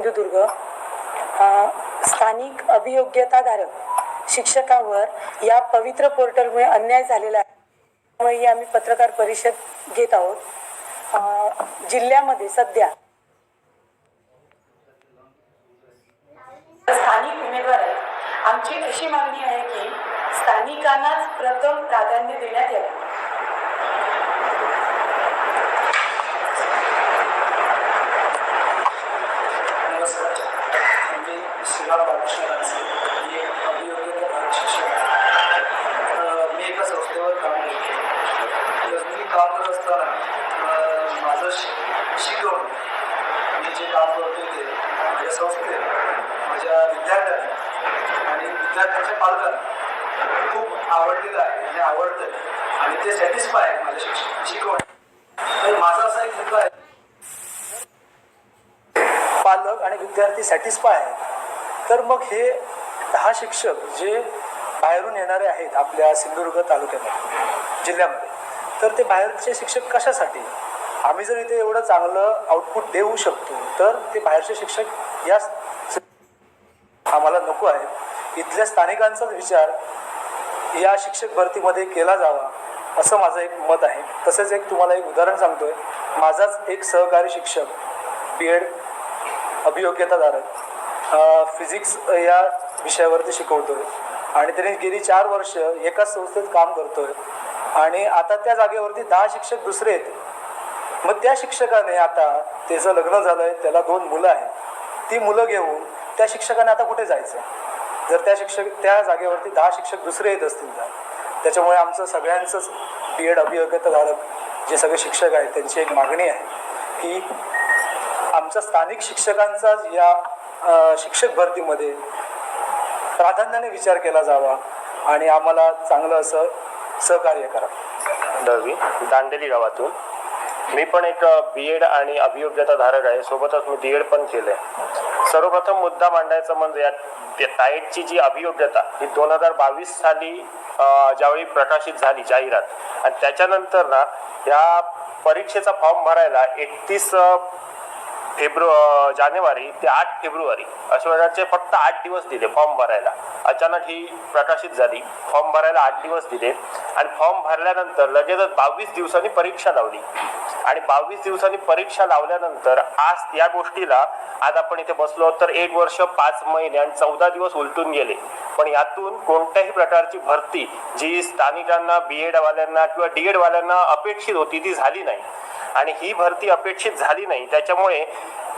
सिंधुदुर्ग स्थानिक अभियोग्यताधारक शिक्षकांवर या पवित्र पोर्टलमुळे अन्याय झालेला आहे. त्यामुळे ही आम्ही पत्रकार परिषद घेत आहोत. जिल्ह्यामध्ये सध्या स्थानिक उमेदवार आहे आमची अशी मागणी आहे की स्थानिकांनाच प्रथम प्राधान्य देण्यात यावे नमस्कार मी शिवा बालकृष्णांचे मी एक अभियोग्यता भारत शिक्षक आहे. अं, मी एका संस्थेवर काम करतो तर मी काम करत असताना अं, माझं शि शिकवण मी जे काम करतो ते माझ्या विद्यार्थ्यांना आणि विद्यार्थ्यांच्या पालकांना खूप आवडलेलं आहे म्हणजे आवडतं आणि ते सॅटिस्फाय आहे माझ्या शिक्षण शिकवण तर माझा असा एक मुद्दा आहे पालक आणि विद्यार्थी सॅटिस्फाय आहेत. तर मग हे दहा शिक्षक जे बाहेरून येणारे आहेत आपल्या सिंधुदुर्ग तालुक्यामध्ये जिल्ह्यामध्ये तर ते बाहेरचे शिक्षक कशासाठी? आम्ही जर इथे एवढं चांगलं आउटपुट देऊ शकतो तर ते बाहेरचे शिक्षक या आम्हाला नको आहे. इथल्या स्थानिकांचाच विचार या शिक्षक भरतीमध्ये केला जावा असं माझं एक मत आहे. तसेच एक तुम्हाला एक उदाहरण सांगतोय. माझाच एक सहकारी शिक्षक बी एड अभियोग्यताधारक फिजिक्स या विषयावरती शिकवतोय. आणि त्याने गेली चार वर्ष एकाच संस्थेत काम करतोय. आणि आता त्या जागेवरती दहा शिक्षक दुसरे आहेत. मग त्या शिक्षकाने आता त्याचं लग्न झालंय त्याला दोन मुलं आहेत. ती मुलं घेऊन त्या शिक्षकाने आता कुठे जायचं? जर त्या शिक्षक त्या जागेवरती दहा शिक्षक दुसरे येत असतील तर? त्याच्यामुळे आमचं सगळ्यांचंच बी एड अभियोग्यताधारक जे सगळे शिक्षक आहेत त्यांची एक मागणी आहे की आमच्या स्थानिक शिक्षकांचा या शिक्षक भरतीमध्ये प्राधान्याने विचार केला जावा आणि आम्हाला चांगलं असं सहकार्य करा. दळवी दांडेली गावातून. मी पण एक बी एड आणि अभियोग्यता धारक आहे. सोबतच मी डी एड पण केलं आहे सर्वप्रथम मुद्दा मांडायचा म्हणजे या टाईटची जी अभियोग्यता ही दोन हजार बावीस साली ज्यावेळी प्रकाशित झाली जाहिरात. आणि त्याच्यानंतर ना या परीक्षेचा फॉर्म भरायला एकतीस फेब्रु जानेवारी ते आठ फेब्रुवारी अशा वेळाचे फक्त आठ दिवस दिले फॉर्म भरायला. अचानक ही प्रकाशित झाली. फॉर्म भरायला आठ दिवस दिले. आणि फॉर्म भरल्यानंतर लगेचच बावीस दिवसांनी परीक्षा लावली. आणि बावीस दिवसांनी परीक्षा लावल्यानंतर आज या गोष्टीला आज आपण इथे बसलो तर एक वर्ष पाच महिने आणि चौदा दिवस उलटून गेले. पण यातून कोणत्याही प्रकारची भरती जी स्थानिकांना बी एडवाल्यांना किंवा डी एडवाल्यांना अपेक्षित होती ती झाली नाही. आणि ही भरती अपेक्षित झाली नाही. त्याच्यामुळे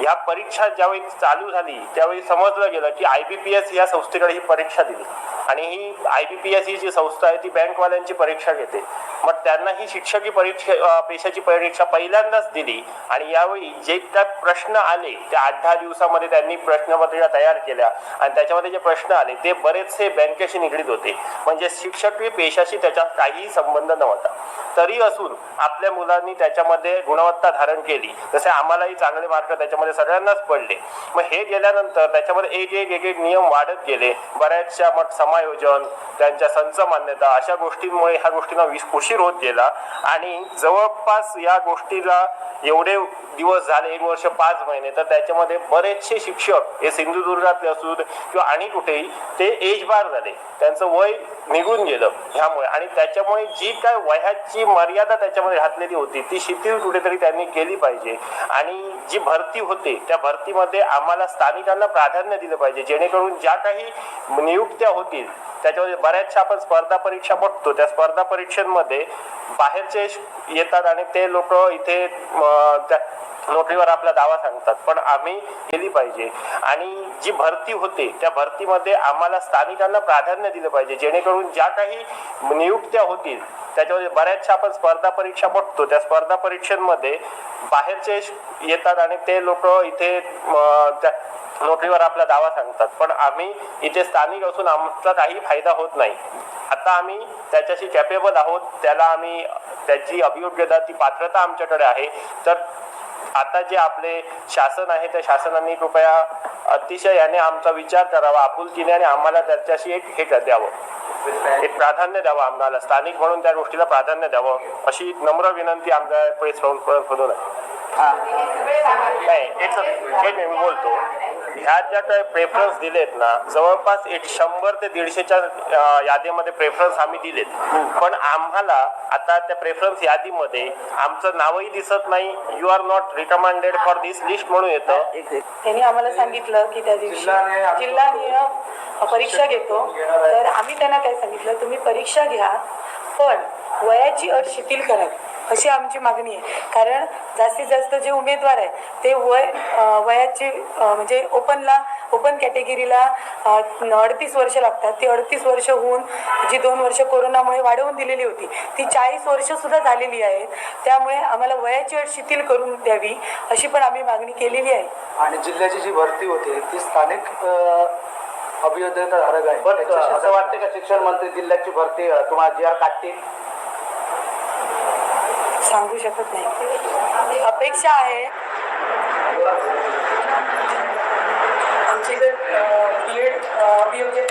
या परीक्षा ज्यावेळी चालू झाली त्यावेळी समजलं गेलं की आय बी पी एस या संस्थेकडे ही परीक्षा दिली. आणि ही आय बी पी एस ही जी संस्था आहे ती बँकवाल्यांची परीक्षा घेते. मग त्यांना ही शिक्षकी परीक्षा पेशाची परीक्षा पहिल्यांदाच दिली आणि यावेळी जे त्यात प्रश्न आले त्या आठ दहा दिवसामध्ये त्यांनी प्रश्नपत्रिका तयार केल्या आणि त्याच्यामध्ये जे प्रश्न आले ते बरेचसे बँकेशी निगडीत होते. म्हणजे शिक्षकी पेशाशी त्याचा काहीही संबंध नव्हता. तरी असून आपल्या मुलांनी त्याच्यामध्ये गुणवत्ता धारण केली. जसे आम्हालाही चांगले मार्क त्याच्यामध्ये सगळ्यांनाच पडले. मग हे गेल्यानंतर त्याच्यामध्ये एक एक एक एक नियम वाढत गेले बऱ्याचशा मग समायोजन त्यांच्या संच मान्यता अशा गोष्टींमुळे ह्या गोष्टींना विस- उशीर होत गेला. आणि जवळपास या गोष्टीला एवढे दिवस झाले एक वर्ष पाच महिने तर त्याच्यामध्ये बरेचसे शिक्षक हे सिंधुदुर्गातले असू दे किंवा आणि कुठेही ते एज बार झाले. त्यांचं वय निघून गेलं ह्यामुळे. आणि त्याच्यामुळे जी काय वयाची मर्यादा त्याच्यामध्ये घातलेली होती ती शिथिल कुठेतरी त्यांनी केली पाहिजे. आणि जी भरती होते त्या भरतीमध्ये आम्हाला स्थानिकांना प्राधान्य दिलं पाहिजे. जेणेकरून ज्या काही नियुक्त्या होतील त्याच्यामध्ये बऱ्याचशा आपण स्पर्धा परीक्षा बघतो. त्या स्पर्धा परीक्षांमध्ये बाहेरचे येतात आणि ते लोक इथे नोकरीवर आपला दावा सांगतात. पण आम्ही केली पाहिजे. आणि जी भरती होते त्या भरतीमध्ये आम्हाला स्थानिकांना प्राधान्य दिलं पाहिजे. जेणेकरून ज्या काही नियुक्त्या होतील त्याच्यामध्ये बऱ्याचशा आपण स्पर्धा परीक्षा बघतो. त्या स्पर्धा परीक्षांमध्ये बाहेरचे येतात आणि ते लोक इथे त्या नोकरीवर आपला दावा सांगतात. पण आम्ही इथे स्थानिक असून आमचा काही फायदा होत नाही. आता आम्ही त्याच्याशी कॅपेबल आहोत. त्याला आम्ही त्याची अभियोग्यता ती पात्रता आमच्याकडे आहे. तर आता जे आपले शासन आहे त्या शासनाने कृपया अतिशय याने आमचा विचार करावा आपुलकीने आणि आम्हाला त्याच्याशी एक हे द्यावं. एक प्राधान्य द्यावं आम्हाला स्थानिक म्हणून त्या गोष्टीला प्राधान्य द्यावं अशी नम्र विनंती आमच्या प्रेस मधून आहे. नाही एक मी बोलतो. ह्या ज्या काही प्रेफरन्स दिलेत ना जवळपास एक शंभर ते दीडशेच्या यादीमध्ये प्रेफरन्स आम्ही दिलेत. पण आम्हाला आता त्या प्रेफरन्स यादीमध्ये आमचं नावही दिसत नाही. You are not recommended for this list म्हणून येतं. त्यांनी आम्हाला सांगितलं की त्या दिवशी जिल्हानिहाय परीक्षा घेतो. तर आम्ही त्यांना काय सांगितलं तुम्ही परीक्षा घ्या. पण वयाची अट शिथिल करा अशी आमची मागणी आहे. कारण जास्तीत जास्त जे उमेदवार आहेत ते वय वयाचे वयाची म्हणजे ओपनला ओपन कॅटेगरीला अडतीस वर्ष लागतात. ती अडतीस वर्ष होऊन जी दोन वर्ष कोरोनामुळे वाढवून दिलेली होती ती चाळीस वर्षसुद्धा झालेली आहेत. त्यामुळे आम्हाला वयाची अट शिथिल करून द्यावी अशी पण आम्ही मागणी केलेली आहे. आणि जिल्ह्याची जी भरती होते ती स्थानिक अभियोदयचा धारक आहे. पण असं वाटतं का शिक्षण मंत्री जिल्ह्याची भरती तुम्हाला जी आर काढतील? सांगू शकत नाही. अपेक्षा आहे. आमची जर बी एड अभियोग्य